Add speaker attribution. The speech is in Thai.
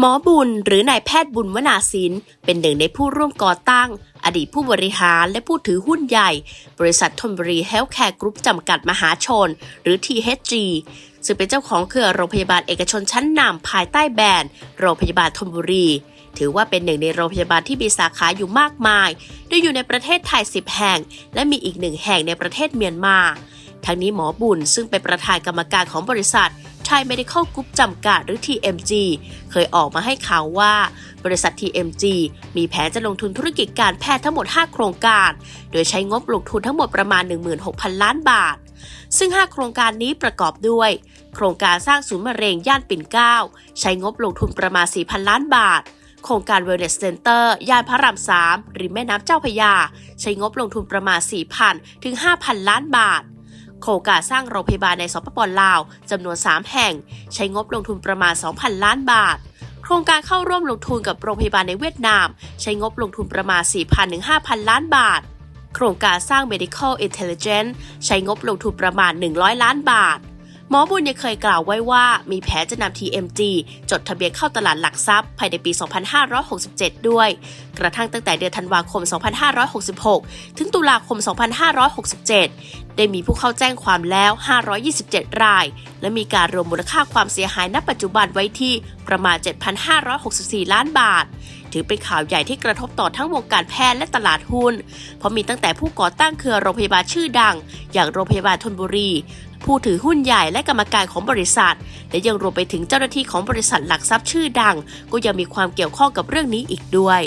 Speaker 1: หมอบุญหรือนายแพทย์บุญวนาสินเป็นหนึ่งในผู้ร่วมก่อตั้ง อดีตผู้บริหารและผู้ถือหุ้นใหญ่ บริษัททนบุรีเฮลท์แคร์กรุ๊ปจำกัดมหาชน หรือ THG ซึ่งเป็นเจ้าของเครือโรงพยาบาลเอกชนชั้นนำภายใต้แบรนด์โรงพยาบาลทนบุรี ถือว่าเป็นหนึ่งในโรงพยาบาลที่มีสาขาอยู่มากมาย โดยอยู่ในประเทศไทย 10 แห่ง และมีอีกหนึ่งแห่งในประเทศเมียนมาทั้งนี้หมอบุญซึ่งเป็นประธานกรรมการของบริษัท Thai Medical Group จำกัดหรือ TMG เคยออกมาให้ข่าวว่า บริษัท TMG มีแผนจะลงทุนธุรกิจการแพทย์ทั้งหมด 5 โครงการ โดยใช้งบลงทุนทั้งหมดประมาณ 16,000 ล้านบาท ซึ่ง 5 โครงการนี้ประกอบด้วย โครงการสร้างศูนย์มะเร็งย่านปิ่นเกล้าใช้งบลงทุนประมาณ 4,000 ล้านบาทโครงการ Wellness Center ย่านพระราม 3 ริมแม่น้ำเจ้าพระยา ใช้งบลงทุนประมาณ 4,000 ถึง 5,000 ล้านบาท โครงการสร้างโรงพยาบาลในสปปลาวจำนวน 3 แห่ง ใช้งบลงทุนประมาณ 2,000 ล้านบาท โครงการเข้าร่วมลงทุนกับโรงพยาบาลในเวียดนาม ใช้งบลงทุนประมาณ 4,000ถึง5,000 ล้านบาท โครงการสร้าง Medical Intelligence ใช้งบลงทุนประมาณ 100 ล้านบาท หมอบุญยังเคยกล่าวไว้ว่ามีแผนจะนำ TMG จดทะเบียนเข้าตลาดหลักทรัพย์ภายในปี 2567 ด้วย กระทั่งตั้งแต่เดือนธันวาคม 2566 ถึงตุลาคม 2567 ได้มีผู้เข้าแจ้งความแล้ว 527 ราย และมีการรวมมูลค่าความเสียหายณปัจจุบันไว้ที่ประมาณ 7,564 ล้านบาท ถือเป็นข่าวใหญ่ที่กระทบต่อทั้งวงการแพทย์และตลาดหุ้น เพราะมีตั้งแต่ผู้ก่อตั้งเครือโรงพยาบาลชื่อดัง อย่างโรงพยาบาลทนบุรี ผู้ถือหุ้นใหญ่และกรรมการของบริษัท และยังรวมไปถึงเจ้าหน้าที่ของบริษัทหลักทรัพย์ชื่อดัง ก็ยังมีความเกี่ยวข้องกับเรื่องนี้อีกด้วย